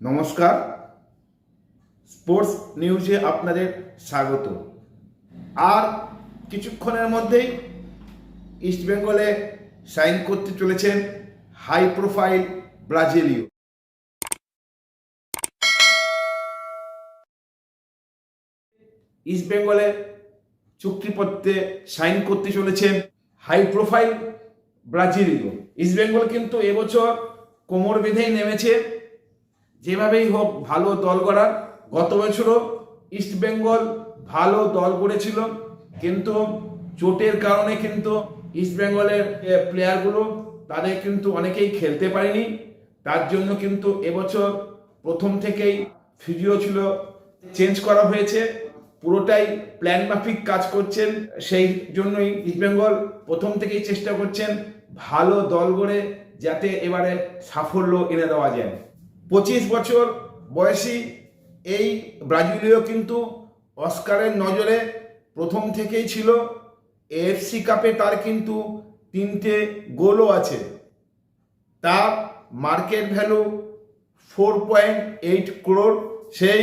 নমস্কার। স্পোর্টস নিউজে আপনাদের স্বাগত। আর কিছুক্ষণের মধ্যেই ইস্টবেঙ্গলে সাইন করতে চলেছেন হাই প্রোফাইল ব্রাজিলীয়। ইস্টবেঙ্গলে চুক্তিপত্রে সাইন করতে চলেছেন হাই প্রোফাইল ব্রাজিলীয়। ইস্টবেঙ্গল কিন্তু এবছর কোমর বেঁধেই নেমেছে যেভাবেই হোক ভালো দল গড়ার, গত বছরও ইস্টবেঙ্গল ভালো দল গড়েছিল কিন্তু চোটের কারণে কিন্তু ইস্টবেঙ্গলের প্লেয়ারগুলো তাদের কিন্তু অনেকেই খেলতে পারেনি। তার জন্য কিন্তু এবছর প্রথম থেকেই ফিজিও ছিল চেঞ্জ করা হয়েছে। পুরোটাই প্ল্যান মাফিক কাজ করছেন, সেই জন্যই ইস্টবেঙ্গল প্রথম থেকেই চেষ্টা করছেন ভালো দল গড়ে, যাতে এবারে সাফল্য এনে দেওয়া যায়। পঁচিশ বছর বয়সী এই ব্রাজিলীয় কিন্তু অস্কারের নজরে প্রথম থেকেই ছিল। এএফসি কাপে তার কিন্তু তিনটে গোলও আছে। তার market value four point eight crore সেই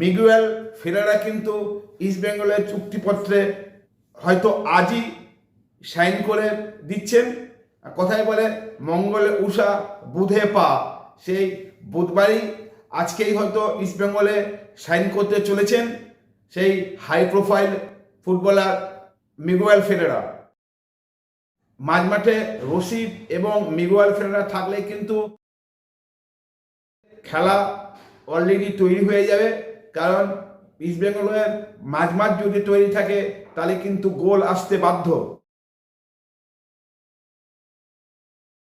মিগুয়েল ফেরারা কিন্তু ইস্টবেঙ্গলের চুক্তিপত্রে হয়তো আজই সাইন করে দিচ্ছেন। কথায় বলে, মঙ্গলে উষা বুধে পা। সেই বুধবারই আজকেই হয়তো ইস্টবেঙ্গলে সাইন করতে চলেছেন সেই high profile footballer Miguel Ferreira মাঝমাঠে Rashid এবং মিগুয়েল ফেরেরা থাকলে কিন্তু খেলা অলরেডি তৈরি হয়ে যাবে, কারণ ইস্টবেঙ্গলের মাঝমাঠ যদি তৈরি থাকে, তাহলে কিন্তু গোল আসতে বাধ্য।